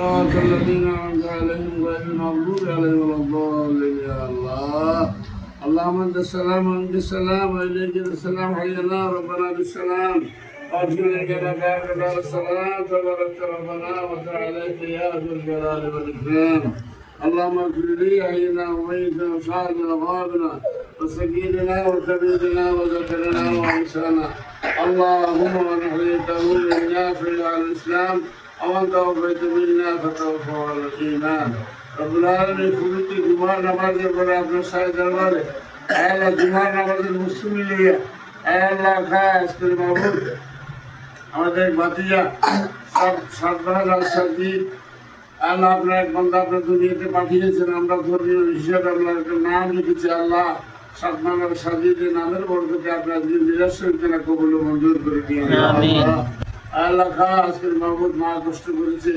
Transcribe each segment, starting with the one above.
صراط الذين أنعمت عليهم غير المغضوب عليهم ولا الضالين يا الله اللهم أنت السلام وأنت السلام وإليك السلام حينا ربنا بالسلام أرجو لك بارك دار السلام تبارك ربنا وتعاليك يا ذو الجلال والإكرام اللهم اغفر لي حينا وميتنا وشاهدنا وغابنا وسكيننا وكبيرنا وذكرنا وانسانا اللهم من احييته فإلى على الاسلام ومن توفيت منا فتوفى على الايمان رب العالمين খুবই জুমার নামাজের পরে আপনার সাহেব দরবারে আল্লাহ জুমার নামাজের মুসলিম লিয়ে আল্লাহ খাস করে মাহবুব আমাদের বাতিজা সব সাতবাহার রাজশাহী আল্লাহ আপনার এক বন্ধু আপনার দুনিয়াতে পাঠিয়েছেন আমরা ধর্মীয় হিসেবে আপনার একটা নাম লিখেছি আল্লাহ সাতমানের সাজিয়ে নামের বরকতে আপনার যে নিরাশ্রয় কেনা কবল ও মঞ্জুর করে দিয়ে আমিন। আল্লাহ খাস করে মাহবুদ মা কষ্ট করেছে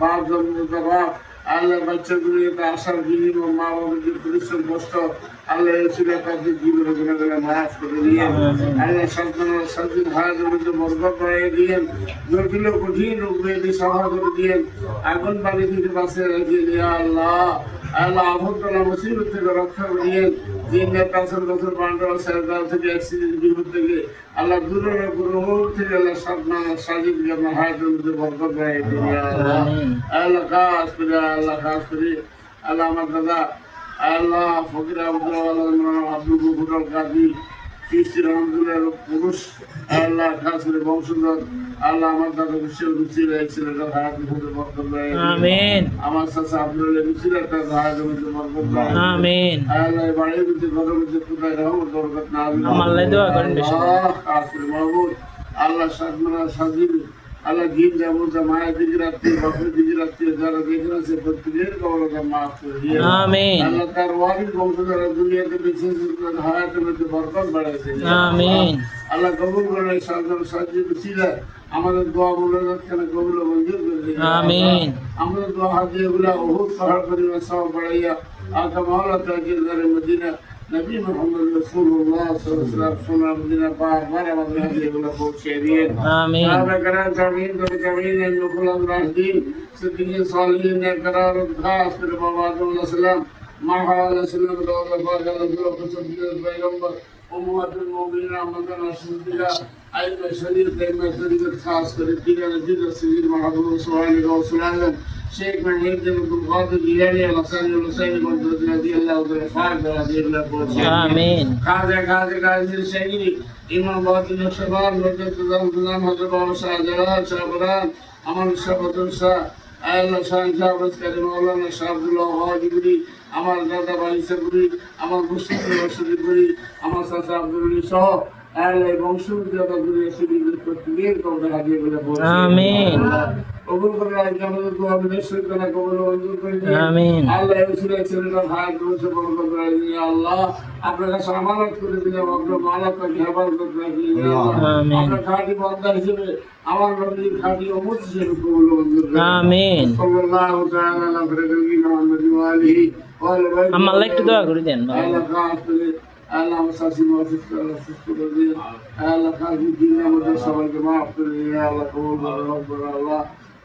বাপ জন্মদাতা বাপ আল্লাহ বাচ্চাগুলো এটা আসার বিনিময় মা বাবার যে পরিশ্রম কষ্ট আল্লাহ ছিল তাদের জীবনে গুণাগুলো মাফ করে দিয়ে আল্লাহ সন্তানের সন্তান হায়াতের মধ্যে বরকত বাড়িয়ে দিয়েন জটিল কঠিন রোগ ব্যাধি সভা করে দিয়েন আগুন বাড়ি থেকে বাঁচে রেখে দিয়ে আল্লাহ আল্লাহ আবহাওয়া মুসিবত থেকে রক্ষা করিয়েন। রাত বছর বছর পান্ডব সরকার থেকে অ্যাক্সিডেন্ট বিপদ থেকে আল্লাহ দূরের গ্রহ থেকে আল্লাহ সাবনা সাজিদ আপনার হায়াতের মধ্যে বরকত দিন আল্লাহ আমিন। করে আল্লাহ খাস করে। আল্লাহ আমার দাদা আল্লাহ ফকির আব্দুল আব্দুল গফুর কাদি কৃষ্টি রহমদুল্লাহ পুরুষ। আল্লাহ করে বংশধর। আল্লাহ আমার দাদা বিশ্বের রুচি রয়েছিল এটা হায়াতের মধ্যে বরকত বাড়িয়ে আমিন। আমার চাচা আপনার রুচির একটা হায়াতের মধ্যে বরকত আমিন। আল্লাহ বাড়ির মধ্যে ঘরের মধ্যে কোথায় রহমত বরকত না। আমার লাই দোয়া করেন বেশি। আল্লাহ সাদমানা সাজিব আল্লাহ দিন যাব যা মায়ের দিকে রাত্রি বাপের দিকে রাত্রি যারা দেখে আছে প্রত্যেকের কবরটা মাফ করে দিয়ে আমিন আল্লাহ তার ওয়ারির বংশ যারা দুনিয়াতে বেঁচে আছে, তাদের হায়াতের মধ্যে বরকত বাড়াইছে আমিন আল্লাহ কবুল করে সাধারণ সাহায্য ছিল আমাদের দোয়া বলে কেন কবুল ও মঞ্জুর করে দিন। আমিন। আমাদের দোয়া হাতে এগুলা বহুত পাহাড় পরিমাণ সব বাড়াইয়া আকা মাওলা তাজির দারে মদিনা নবী মোহাম্মদ রাসূলুল্লাহ সাল্লাল্লাহু আলাইহি ওয়াসাল্লাম সোনার মদিনা বারবার আমাদের হাতে এগুলা পৌঁছে দিয়ে আমিন সাহাবা کرام তাবিঈন তবে তাবিঈন নকুল রাশিদিন সিদ্দিকিন সালিহিন নেকরার খাস করে বাবা আদম আলাইহিস সালাম মা হাওয়া আলাইহিস সালাম দৌলত বাদা আল্লাহ পছন্দের পয়গম্বর উম্মাতুল মুমিনিন আমাদের রাসূলুল্লাহ আইমা শরীয়ত আইমা শরীয়ত খাস করে দিগানে দিগার সিদ্দিক মাহবুব সুবহানাহু ওয়া শেখ মাহিদ বিন আব্দুল কাদের জিলানী আল-হাসানি আল-হুসাইনি রাদিয়াল্লাহু তাআলা ফারদ রাদিয়াল্লাহু তাআলা আমিন। কাজে কাজে কাজে সেই ইমাম বাহাদুর নকশবন্দ নজরুল গুলাম হযরত বাবা শাহজালাল শাহবরান আমার শাহবুদ্দিন শাহ আল্লাহ শাহ জাহাজ কারি মাওলানা শাহ আব্দুল্লাহ ওয়াজিবুরি আমার দাদা বালিসাগুড়ি আমার মুসলিম রশিদপুরি আমার চাচা আব্দুল সহ আল্লাহ বংশবিদ্যাতা গুলি সিদ্দিকের প্রত্যেকের কবর হাজিয়ে বলে বলছি। আমিন। কবুল করে রাখি আমাদের দোয়া বিদেশ সরকার কবুল ও মঞ্জুর করে দিন আমিন। আল্লাহ উসিলা ছেলেটা ভাই করেছে বড় করে রাখি আল্লাহ। আপনার কাছে আমানত করে দিলাম আপনার মালা তাকে হেফাজত রাখি আমিন। আপনার খাঁটি বন্দা হিসেবে আমার নবীর খাঁটি অমুত হিসেবে কবুল মঞ্জুর করে আমিন। সাল্লাল্লাহু তাআলা আলা নবী মুহাম্মদ ওয়া আলিহি ওয়া আলা আমার লাই একটু দোয়া করে দেন আল্লাহ খাস করে আল্লাহ আমার শাশি আল্লাহ সুস্থ করে দিন আল্লাহ খাস দিন আমাদের সবাইকে মাফ করে দিন আল্লাহ কবুল করে আল্লাহ।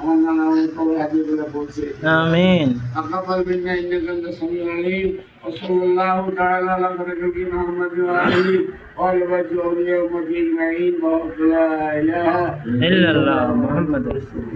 আমার নানা আমার কবর হাতে করে বলছে আমিন تقبل منا انك انت السميع العليم وصلى الله تعالى على نبينا محمد وآله وعلى بيت اولياء امته اجمعين ولا اله ইল্লাল্লাহ মুহাম্মদ রাসূল